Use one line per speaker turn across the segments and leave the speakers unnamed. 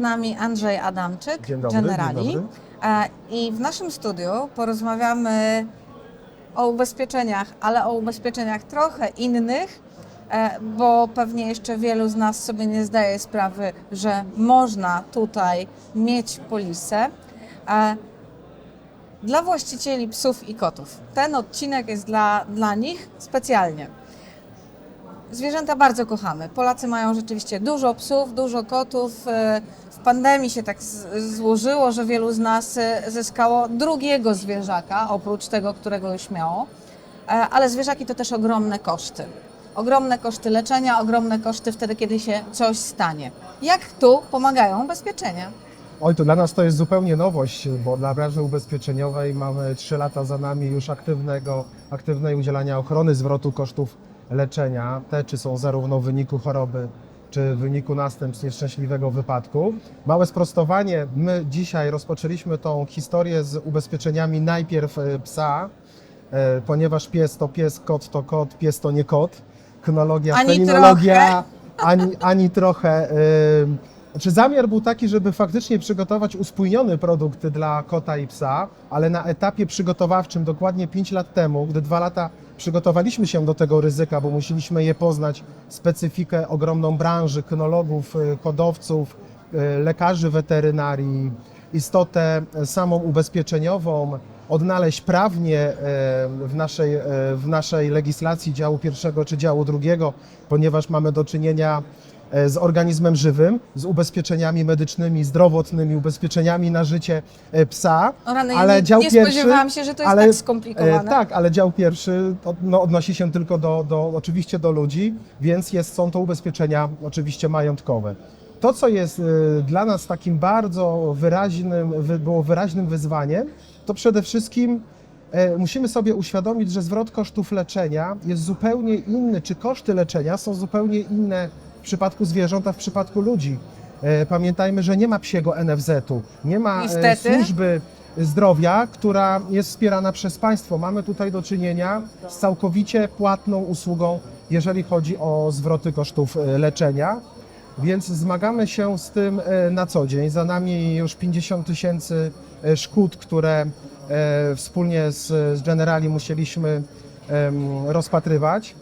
nami Andrzej Adamczyk,
Dzień dobry,
Generali.
dzień dobry.
E, I w naszym studiu porozmawiamy o ubezpieczeniach, ale o ubezpieczeniach trochę innych, e, bo pewnie jeszcze wielu z nas sobie nie zdaje sprawy, że można tutaj mieć polisę. E, Dla właścicieli psów i kotów. Ten odcinek jest dla, dla nich specjalnie. Zwierzęta bardzo kochamy. Polacy mają rzeczywiście dużo psów, dużo kotów. E, W pandemii się tak złożyło, że wielu z nas e, zyskało drugiego zwierzaka, oprócz tego, którego już miało. E, Ale zwierzaki to też ogromne koszty. Ogromne koszty leczenia, ogromne koszty wtedy, kiedy się coś stanie. Jak tu pomagają ubezpieczenia?
Oj, to dla nas to jest zupełnie nowość, bo dla branży ubezpieczeniowej mamy 3 lata za nami już aktywnego, aktywnej udzielania ochrony zwrotu kosztów leczenia. Te, czy są zarówno w wyniku choroby, czy w wyniku następstw nieszczęśliwego wypadku. Małe sprostowanie, my dzisiaj rozpoczęliśmy tą historię z ubezpieczeniami najpierw e, psa, e, ponieważ pies to pies, kot to kot, pies to nie kot. Chronologia,
Ani
felinologia, ani, ani trochę. ym, Znaczy zamiar był taki, żeby faktycznie przygotować uspójniony produkt dla kota i psa, ale na etapie przygotowawczym dokładnie 5 lat temu, gdy dwa lata przygotowaliśmy się do tego ryzyka, bo musieliśmy je poznać, specyfikę ogromną branży, kynologów, y, hodowców, y, lekarzy weterynarii, istotę samą ubezpieczeniową, odnaleźć prawnie e, w naszej, w naszej legislacji działu pierwszego czy działu drugiego, ponieważ mamy do czynienia z organizmem żywym, z ubezpieczeniami medycznymi, zdrowotnymi, ubezpieczeniami na życie e, psa.
O rany,
Ale
nie,
dział
nie
pierwszy-
spodziewałam się, że to jest
ale,
tak skomplikowane.
E, tak, ale dział pierwszy no, odnosi się tylko do, do, oczywiście do ludzi, więc jest, są to ubezpieczenia oczywiście majątkowe. To, co jest e, dla nas takim bardzo wyraźnym, wy, było wyraźnym wyzwaniem, to przede wszystkim e, musimy sobie uświadomić, że zwrot kosztów leczenia jest zupełnie inny, czy koszty leczenia są zupełnie inne w przypadku zwierząt, a w przypadku ludzi. E, Pamiętajmy, że nie ma psiego NFZ-u, nie ma e,
Niestety.
służby zdrowia, która jest wspierana przez państwo. Mamy tutaj do czynienia z całkowicie płatną usługą, jeżeli chodzi o zwroty kosztów e, leczenia. Więc zmagamy się z tym na co dzień. Za nami już 50 tysięcy szkód, które wspólnie z, Generali musieliśmy rozpatrywać.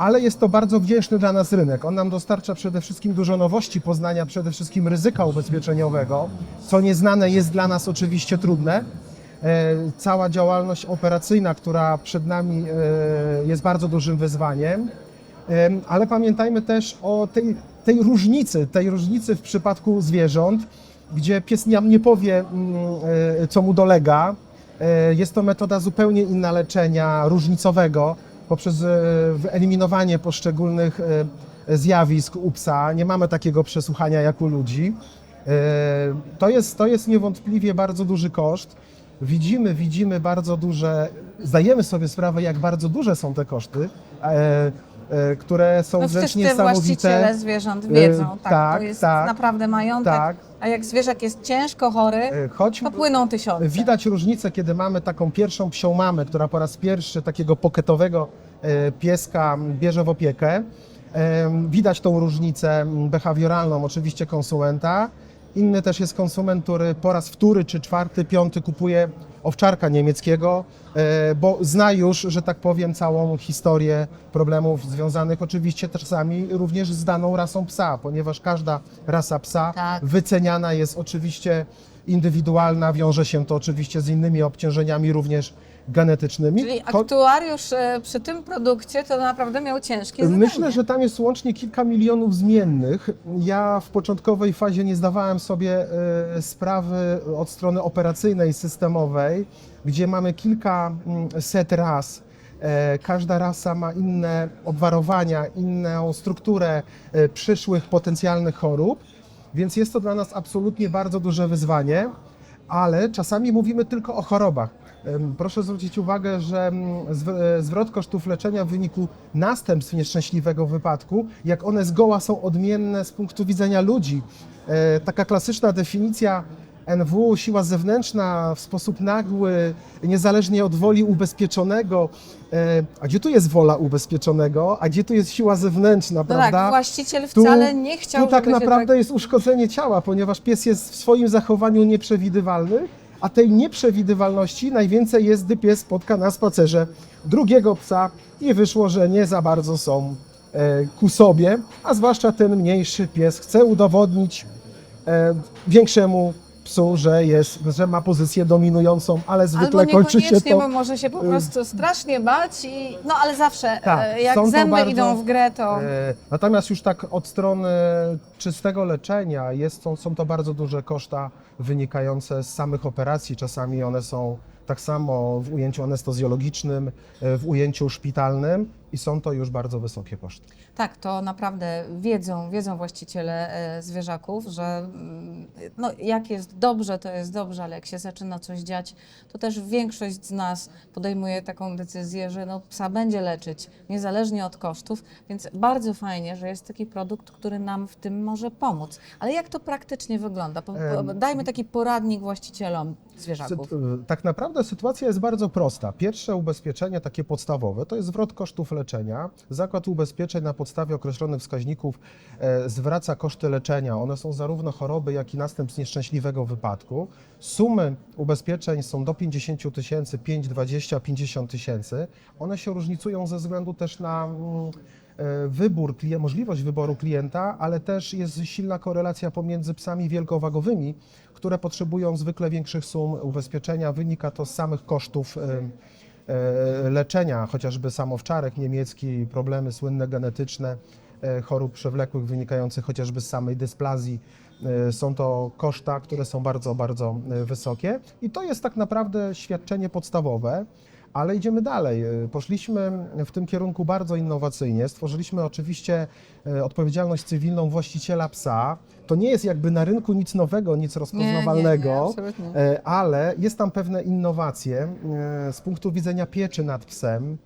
E, Ale jest to bardzo wdzięczny dla nas rynek. On nam dostarcza przede wszystkim dużo nowości poznania, przede wszystkim ryzyka ubezpieczeniowego, co nieznane jest dla nas oczywiście trudne. E, Cała działalność operacyjna, która przed nami e, jest bardzo dużym wyzwaniem. Em, ale pamiętajmy też o tej, tej różnicy, tej różnicy w przypadku zwierząt, gdzie pies nam nie powie, mm, e, co mu dolega. E, Jest to metoda zupełnie inna leczenia, różnicowego, poprzez e, wyeliminowanie poszczególnych e, zjawisk u psa. Nie mamy takiego przesłuchania jak u ludzi. E, To jest, to jest niewątpliwie bardzo duży koszt. Widzimy, widzimy bardzo duże, zdajemy sobie sprawę, jak bardzo duże są te koszty, które są
No
wręcz niesamowite.
właściciele zwierząt wiedzą,
E,
tak,
tak,
to jest
tak,
naprawdę majątek,
Tak,
a jak zwierzak jest ciężko chory,
e, choć
to płyną tysiące.
widać różnicę, kiedy mamy taką pierwszą psią mamę, która po raz pierwszy takiego poketowego e, pieska bierze w opiekę. E, Widać tą różnicę behawioralną oczywiście konsumenta. Inny też jest konsument, który po raz wtóry, czy czwarty, piąty kupuje owczarka niemieckiego, e, bo zna już, że tak powiem, całą historię problemów związanych oczywiście czasami również z daną rasą psa, ponieważ każda rasa psa
Tak.
wyceniana jest oczywiście indywidualna, wiąże się to oczywiście z innymi obciążeniami również genetycznymi.
Czyli aktuariusz e, przy tym produkcie to naprawdę miał ciężkie zadanie.
Myślę, że tam jest łącznie kilka milionów zmiennych. Ja w początkowej fazie nie zdawałem sobie e, sprawy od strony operacyjnej, systemowej, gdzie mamy kilka mm, set ras. E, Każda rasa ma inne obwarowania, inną strukturę przyszłych potencjalnych chorób, więc jest to dla nas absolutnie bardzo duże wyzwanie, ale czasami mówimy tylko o chorobach. Proszę zwrócić uwagę, że e, zwrot kosztów leczenia w wyniku następstw nieszczęśliwego wypadku, jak one zgoła są odmienne z punktu widzenia ludzi. E, Taka klasyczna definicja NW, siła zewnętrzna w sposób nagły, niezależnie od woli ubezpieczonego. E, A gdzie tu jest wola ubezpieczonego, a gdzie tu jest siła zewnętrzna,
No
prawda?
tak, właściciel
Tu-
wcale nie chciał,
Tu tak naprawdę jest uszkodzenie ciała, ponieważ pies jest w swoim zachowaniu nieprzewidywalny, a tej nieprzewidywalności najwięcej jest, gdy pies spotka na spacerze drugiego psa i wyszło, że nie za bardzo są e, ku sobie, a zwłaszcza ten mniejszy pies chce udowodnić e, większemu psu, że, jest, że ma pozycję dominującą, ale zwykle
Albo
kończy się
niekoniecznie,
to...
bo może się po prostu strasznie bać i... No ale zawsze,
Tak,
e, jak zęby
bardzo-
idą w grę, to...
E, Natomiast już tak od strony czystego leczenia jest, są, są to bardzo duże koszta wynikające z samych operacji. Czasami one są tak samo w ujęciu anestezjologicznym, e, w ujęciu szpitalnym i są to już bardzo wysokie koszty.
Tak, to naprawdę wiedzą, wiedzą właściciele e, zwierzaków, że mm, no, jak jest dobrze, to jest dobrze, ale jak się zaczyna coś dziać, to też większość z nas podejmuje taką decyzję, że no, psa będzie leczyć, niezależnie od kosztów, więc bardzo fajnie, że jest taki produkt, który nam w tym może pomóc. Ale jak to praktycznie wygląda? Dajmy taki poradnik właścicielom zwierzaków.
Tak naprawdę sytuacja jest bardzo prosta. Pierwsze ubezpieczenie, takie podstawowe, to jest zwrot kosztów leczenia. Zakład ubezpieczeń na podstawie określonych wskaźników e, zwraca koszty leczenia. One są zarówno choroby, jak i następstw nieszczęśliwego wypadku. Sumy ubezpieczeń są do 50 tysięcy, 5, 20, 50 tysięcy. One się różnicują ze względu też na mm, wybór, klien- możliwość wyboru klienta, ale też jest silna korelacja pomiędzy psami wielkowagowymi, które potrzebują zwykle większych sum ubezpieczenia. Wynika to z samych kosztów e, e, leczenia, chociażby samowczarek niemiecki, problemy słynne genetyczne, e, chorób przewlekłych wynikających chociażby z samej dysplazji. E, Są to koszta, które są bardzo, bardzo e, wysokie i to jest tak naprawdę świadczenie podstawowe. Ale idziemy dalej. E, Poszliśmy w tym kierunku bardzo innowacyjnie. Stworzyliśmy oczywiście e, odpowiedzialność cywilną właściciela psa. To nie jest jakby na rynku nic nowego, nic rozpoznawalnego.
absolutnie.
E, ale jest tam pewne innowacje z punktu widzenia pieczy nad psem.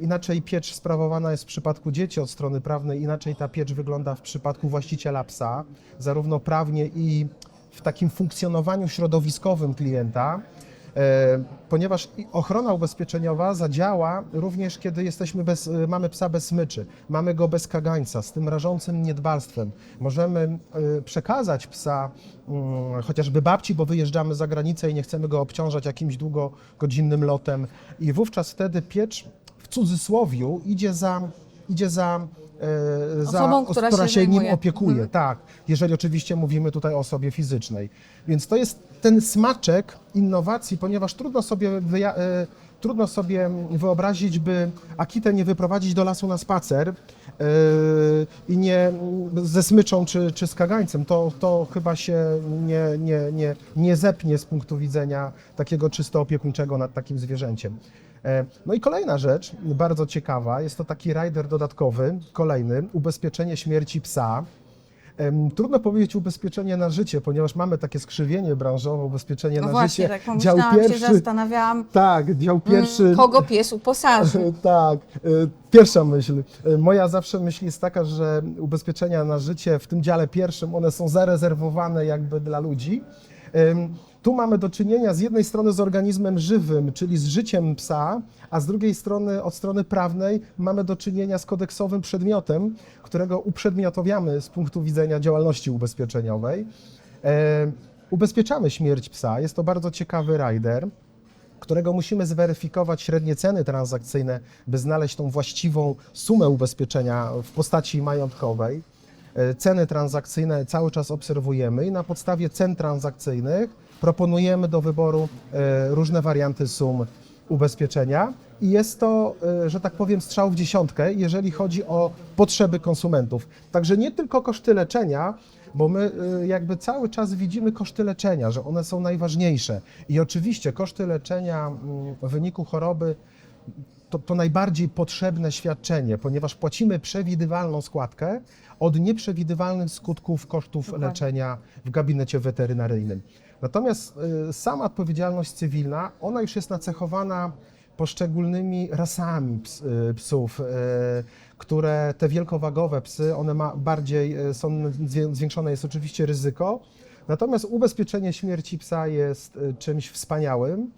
Inaczej piecz sprawowana jest w przypadku dzieci od strony prawnej, inaczej ta piecz wygląda w przypadku właściciela psa, zarówno prawnie i w takim funkcjonowaniu środowiskowym klienta. E, Ponieważ ochrona ubezpieczeniowa zadziała również, kiedy jesteśmy bez, e, mamy psa bez smyczy, mamy go bez kagańca, z tym rażącym niedbalstwem. Możemy e, przekazać psa mm, chociażby babci, bo wyjeżdżamy za granicę i nie chcemy go obciążać jakimś długogodzinnym lotem. I wówczas wtedy piecz w cudzysłowiu idzie za, idzie za, e, za
Osobą, która się
nim
zajmuje.
opiekuje.
Mhm.
Tak, jeżeli oczywiście mówimy tutaj o osobie fizycznej. Więc to jest ten smaczek innowacji, ponieważ trudno sobie, wyja- e, trudno sobie wyobrazić, by Akitę nie wyprowadzić do lasu na spacer e, i nie ze smyczą czy, czy z kagańcem. To, to chyba się nie, nie, nie, nie zepnie z punktu widzenia takiego czysto opiekuńczego nad takim zwierzęciem. E, No i kolejna rzecz, bardzo ciekawa, jest to taki rider dodatkowy, kolejny, ubezpieczenie śmierci psa. Trudno powiedzieć ubezpieczenie na życie, ponieważ mamy takie skrzywienie branżowe, ubezpieczenie
No
na
właśnie,
życie.
tak pomyślałam się, zastanawiałam,
tak, dział pierwszy.
mm, kogo pies uposaży.
Tak, y, pierwsza myśl. Y, Moja zawsze myśl jest taka, że ubezpieczenia na życie w tym dziale pierwszym, one są zarezerwowane jakby dla ludzi. Tu mamy do czynienia z jednej strony z organizmem żywym, czyli z życiem psa, a z drugiej strony od strony prawnej mamy do czynienia z kodeksowym przedmiotem, którego uprzedmiotowiamy z punktu widzenia działalności ubezpieczeniowej. E, Ubezpieczamy śmierć psa, jest to bardzo ciekawy rider którego musimy zweryfikować średnie ceny transakcyjne, by znaleźć tą właściwą sumę ubezpieczenia w postaci majątkowej. E, Ceny transakcyjne cały czas obserwujemy i na podstawie cen transakcyjnych proponujemy do wyboru e, różne warianty sum ubezpieczenia. I jest to, e, że tak powiem, strzał w dziesiątkę, jeżeli chodzi o potrzeby konsumentów. Także nie tylko koszty leczenia, bo my y, jakby cały czas widzimy koszty leczenia, że one są najważniejsze. I oczywiście koszty leczenia mm, w wyniku choroby to, to najbardziej potrzebne świadczenie, ponieważ płacimy przewidywalną składkę od nieprzewidywalnych skutków kosztów
Dokładnie.
leczenia w gabinecie weterynaryjnym. Natomiast y, sama odpowiedzialność cywilna, ona już jest nacechowana poszczególnymi rasami ps, y, psów, y, które te wielkowagowe psy, one ma bardziej, y, są, zwię- zwiększone jest oczywiście ryzyko, Natomiast ubezpieczenie śmierci psa jest y, czymś wspaniałym,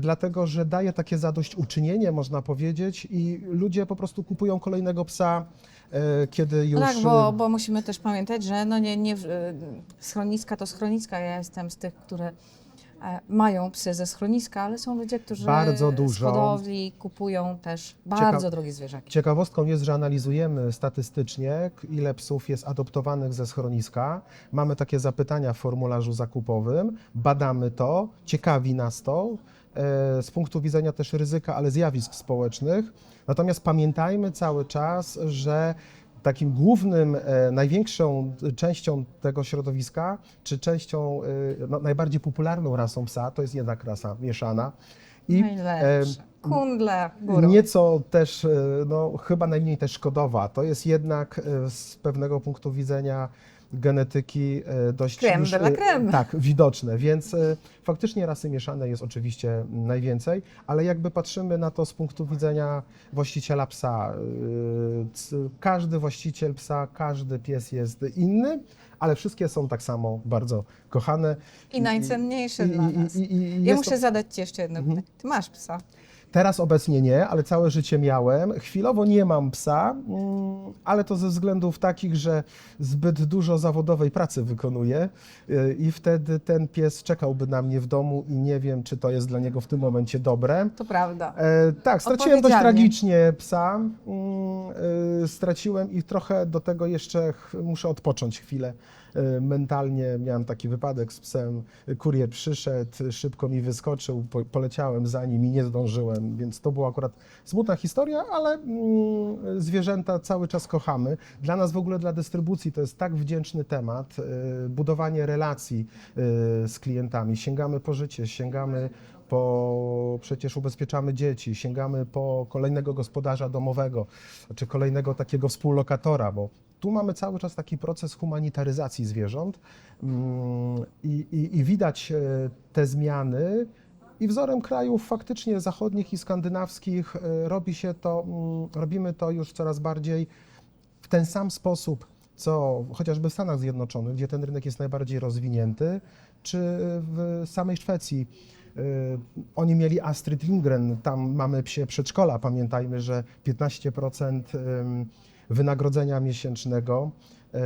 dlatego że daje takie zadośćuczynienie, można powiedzieć, i ludzie po prostu kupują kolejnego psa, y, kiedy już.
No tak, bo, bo musimy też pamiętać, że no nie, nie, schroniska to schroniska. Ja jestem z tych, które e, mają psy ze schroniska, ale są ludzie, którzy
Bardzo
z
dużo.
hodowli kupują też bardzo drogie zwierzaki.
Ciekawostką jest, że analizujemy statystycznie, ile psów jest adoptowanych ze schroniska. Mamy takie zapytania w formularzu zakupowym, badamy to, ciekawi nas to e, z punktu widzenia też ryzyka, ale zjawisk społecznych. Natomiast pamiętajmy cały czas, że takim głównym, e, największą częścią tego środowiska, czy częścią e, no, najbardziej popularną rasą psa, to jest jednak rasa mieszana. I
Najlepsze. Kundle.
Nieco też, e, no, chyba najmniej też szkodowa. To jest jednak e, z pewnego punktu widzenia genetyki e, dość
Creme
już,
de creme.
tak, widoczne, więc e, faktycznie rasy mieszane jest oczywiście najwięcej, ale jakby patrzymy na to z punktu widzenia właściciela psa, e, każdy właściciel psa, każdy pies jest inny, ale wszystkie są tak samo bardzo kochane.
I najcenniejsze
I-
dla
i-
nas.
i- i-
ja muszę
to-
zadać Ci jeszcze jedno
Mhm.
pytanie. Ty masz psa.
Teraz obecnie nie, ale całe życie miałem. Chwilowo nie mam psa, mm, ale to ze względów takich, że zbyt dużo zawodowej pracy wykonuję y, i wtedy ten pies czekałby na mnie w domu i nie wiem, czy to jest dla niego w tym momencie dobre.
To prawda.
E, tak, straciłem dość tragicznie psa. Mm, y, straciłem i trochę do tego jeszcze muszę odpocząć chwilę. E, Mentalnie miałem taki wypadek z psem. Kurier przyszedł, szybko mi wyskoczył, po, poleciałem za nim i nie zdążyłem, więc to była akurat smutna historia, ale mm, zwierzęta cały czas kochamy. Dla nas w ogóle, dla dystrybucji to jest tak wdzięczny temat, e, budowanie relacji e, z klientami. Sięgamy po życie, sięgamy po, przecież ubezpieczamy dzieci, sięgamy po kolejnego gospodarza domowego, czy kolejnego takiego współlokatora, bo tu mamy cały czas taki proces humanitaryzacji zwierząt mm, i, i, i widać e, te zmiany. I wzorem krajów faktycznie zachodnich i skandynawskich e, robi się to, mm, robimy to już coraz bardziej w ten sam sposób, co chociażby w Stanach Zjednoczonych, gdzie ten rynek jest najbardziej rozwinięty, czy w samej Szwecji. Y, Oni mieli Astrid Lindgren, tam mamy psie przedszkola. Pamiętajmy, że 15% ym, wynagrodzenia miesięcznego y,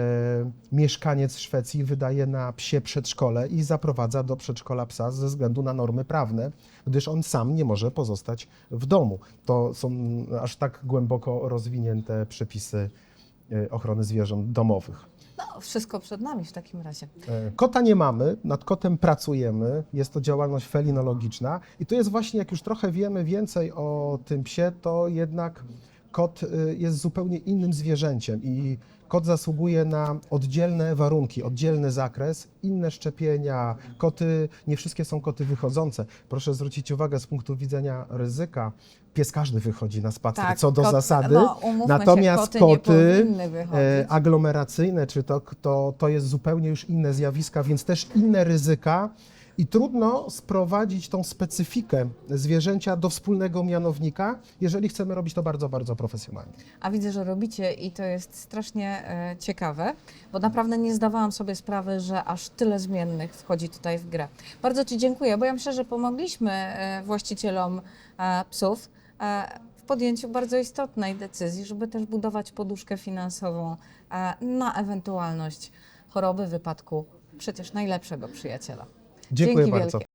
mieszkaniec Szwecji wydaje na psie przedszkole i zaprowadza do przedszkola psa ze względu na normy prawne, gdyż on sam nie może pozostać w domu. To są aż tak głęboko rozwinięte przepisy y, ochrony zwierząt domowych.
No, wszystko przed nami w takim razie.
E, Kota nie mamy, nad kotem pracujemy, jest to działalność felinologiczna i to jest właśnie, jak już trochę wiemy więcej o tym psie, to jednak kot y, jest zupełnie innym zwierzęciem i kot zasługuje na oddzielne warunki, oddzielny zakres, inne szczepienia. Koty, nie wszystkie są koty wychodzące. Proszę zwrócić uwagę z punktu widzenia ryzyka, pies każdy wychodzi na spacer,
Tak,
co do
kot-
zasady,
no, umówmy się,
natomiast
koty nie
koty
powinny wychodzić.
e, aglomeracyjne, czy to, to, to jest zupełnie już inne zjawiska, więc też inne ryzyka. I trudno sprowadzić tą specyfikę zwierzęcia do wspólnego mianownika, jeżeli chcemy robić to bardzo, bardzo profesjonalnie.
A widzę, że robicie i to jest strasznie e, ciekawe, bo naprawdę nie zdawałam sobie sprawy, że aż tyle zmiennych wchodzi tutaj w grę. Bardzo Ci dziękuję, bo ja myślę, że pomogliśmy e, właścicielom e, psów w podjęciu bardzo istotnej decyzji, żeby też budować poduszkę finansową na ewentualność choroby, wypadku przecież najlepszego przyjaciela.
Dziękuję
Dzięki
bardzo.
wielkie.